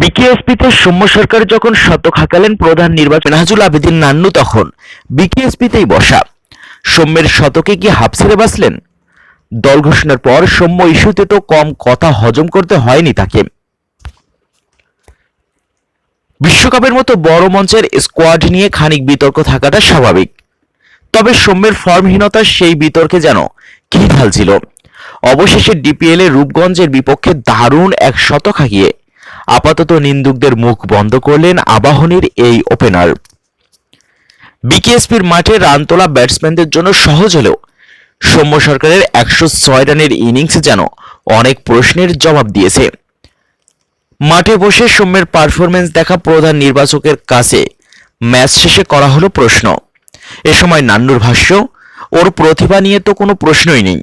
বিকেএসপিতে সৌম্য সরকার যখন শতক হাঁকালেন প্রধান নির্বাচন, নাজুল আবেদিন নান্নু তখন বিকেএসপিতেই বসা। সৌম্যের শতকে কি হাফ ছেড়ে বাঁচলেন? দল ঘোষণার পর সৌম্য ইস্যুতে তো কম কথা হজম করতে হয়নি তাকে। বিশ্বকাপের মতো বড় মঞ্চের স্কোয়াড নিয়ে খানিক বিতর্ক থাকাটা স্বাভাবিক। তবে সৌম্যের ফর্মহীনতা সেই বিতর্কে যেন কি ঢালছিল অবশেষে ডিপিএল এ রূপগঞ্জের বিপক্ষে দারুণ এক শতক হাঁকিয়ে আপাতত নিন্দুকদের মুখ বন্ধ করলেন আবাহনীর এই ওপেনার। বিকেএসপির মাঠে রান তোলা ব্যাটসম্যানদের জন্য সহজ হলেও সৌম্য সরকারের একশো ছয় রানের ইনিংস যেন অনেক প্রশ্নের জবাব দিয়েছে। মাঠে বসে সৌম্যের পারফরমেন্স দেখা প্রধান নির্বাচকের কাছে ম্যাচ শেষে করা হলো প্রশ্ন। এ সময় নান্নুর ভাষ্য, ওর প্রতিভা নিয়ে তো কোনো প্রশ্নই নেই।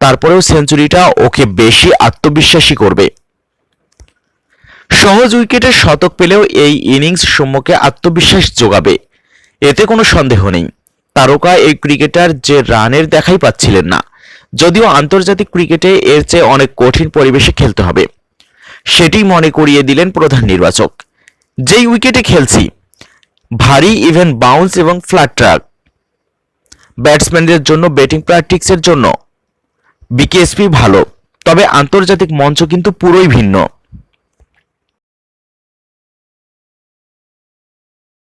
তারপরেও সেঞ্চুরিটা ওকে বেশি আত্মবিশ্বাসী করবে। সহজ উইকেটে শতক পেলেও এই ইনিংস সৌম্যকে আত্মবিশ্বাস যোগাবে। এতে কোনো সন্দেহ নেই। তারকা এই ক্রিকেটার যে রানের দেখাই পাচ্ছিলেন না। যদিও আন্তর্জাতিক ক্রিকেটে এর চেয়ে অনেক কঠিন পরিবেশে খেলতে হবে। সেটি মনে করিয়ে দিলেন প্রধান নির্বাচক। যেই উইকেটে খেলছি, ভারী ইভেন বাউন্স এবং ফ্ল্যাট ট্রাক। ব্যাটসম্যানদের জন্য, ব্যাটিং প্র্যাকটিক্সের জন্য। বিকেএসপি ভালো, তবে আন্তর্জাতিক মঞ্চ কিন্তু পুরোই ভিন্ন।